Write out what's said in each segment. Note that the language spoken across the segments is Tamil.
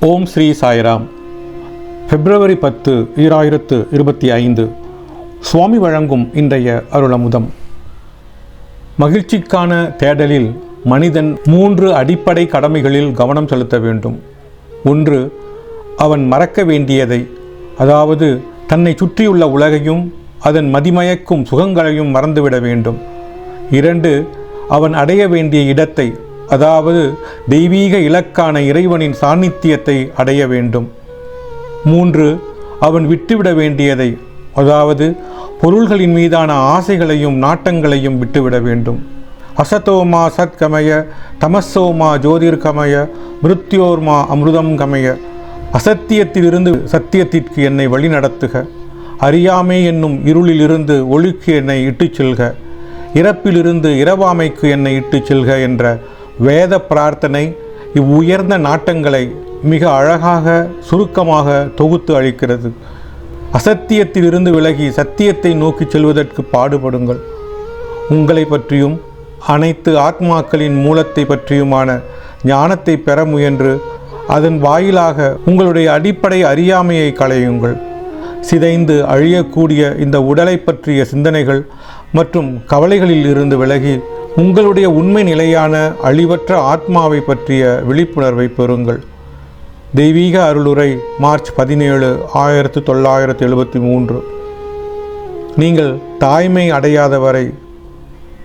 ஓம் ஸ்ரீ சாய்ராம். பிப்ரவரி பத்து ஈராயிரத்து இருபத்தி ஐந்து. சுவாமி வழங்கும் இன்றைய அருளமுதம். மகிழ்ச்சிக்கான தேடலில் மனிதன் மூன்று அடிப்படை கடமைகளில் கவனம் செலுத்த வேண்டும். ஒன்று அவன் மறக்க வேண்டியதை அதாவது தன்னை சுற்றியுள்ள உலகையும் அதன் மதிமயக்கும் சுகங்களையும் மறந்துவிட வேண்டும். இரண்டு அவன் அடைய வேண்டிய இடத்தை அதாவது தெய்வீக இலக்கான இறைவனின் சாநித்தியத்தை அடைய வேண்டும். மூன்று அவன் விட்டுவிட வேண்டியதை அதாவது பொருள்களின் மீதான ஆசைகளையும் நாட்டங்களையும் விட்டுவிட வேண்டும். அசதோமா சத்கமய தமசோமா ஜோதிர்கமய மிருத்யோர்மா அமிர்தம் கமய அசத்தியத்திலிருந்து சத்தியத்திற்கு என்னை வழிநடத்துக. அறியாமை என்னும் இருளிலிருந்து ஒளிக்கு என்னை இட்டுச் செல்க. இறப்பிலிருந்து இரவாமைக்கு என்னை இட்டுச் செல்க என்ற வேத பிரார்த்தனை இவ்வுயர்ந்த நாட்டங்களை மிக அழகாக சுருக்கமாக தொகுத்து அளிக்கிறது. அசத்தியத்திலிருந்து விலகி சத்தியத்தை நோக்கி செல்வதற்கு பாடுபடுங்கள். உங்களை பற்றியும் அனைத்து ஆத்மாக்களின் மூலத்தை பற்றியுமான ஞானத்தை பெற முயன்று அதன் வாயிலாக உங்களுடைய அடிப்படை அறியாமையை களையுங்கள். சிதைந்து அழியக்கூடிய இந்த உடலை பற்றிய சிந்தனைகள் மற்றும் கவலைகளில் இருந்து விலகி உங்களுடைய உண்மை நிலையான அழிவற்ற ஆத்மாவை பற்றிய விழிப்புணர்வை பெறுங்கள். தெய்வீக அருளுரை மார்ச் பதினேழு ஆயிரத்து தொள்ளாயிரத்து எழுபத்தி மூன்று. நீங்கள் தாய்மை அடையாதவரை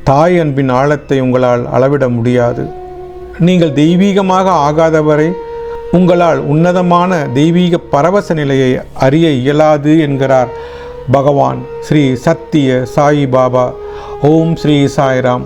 தாய் அன்பின் ஆழத்தை உங்களால் அளவிட முடியாது. நீங்கள் தெய்வீகமாக ஆகாதவரை உங்களால் உன்னதமான தெய்வீக பரவச நிலையை அறிய இயலாது என்கிறார் பகவான் ஸ்ரீ சத்திய சாயி பாபா ஓம் ஸ்ரீ சாய்ராம்.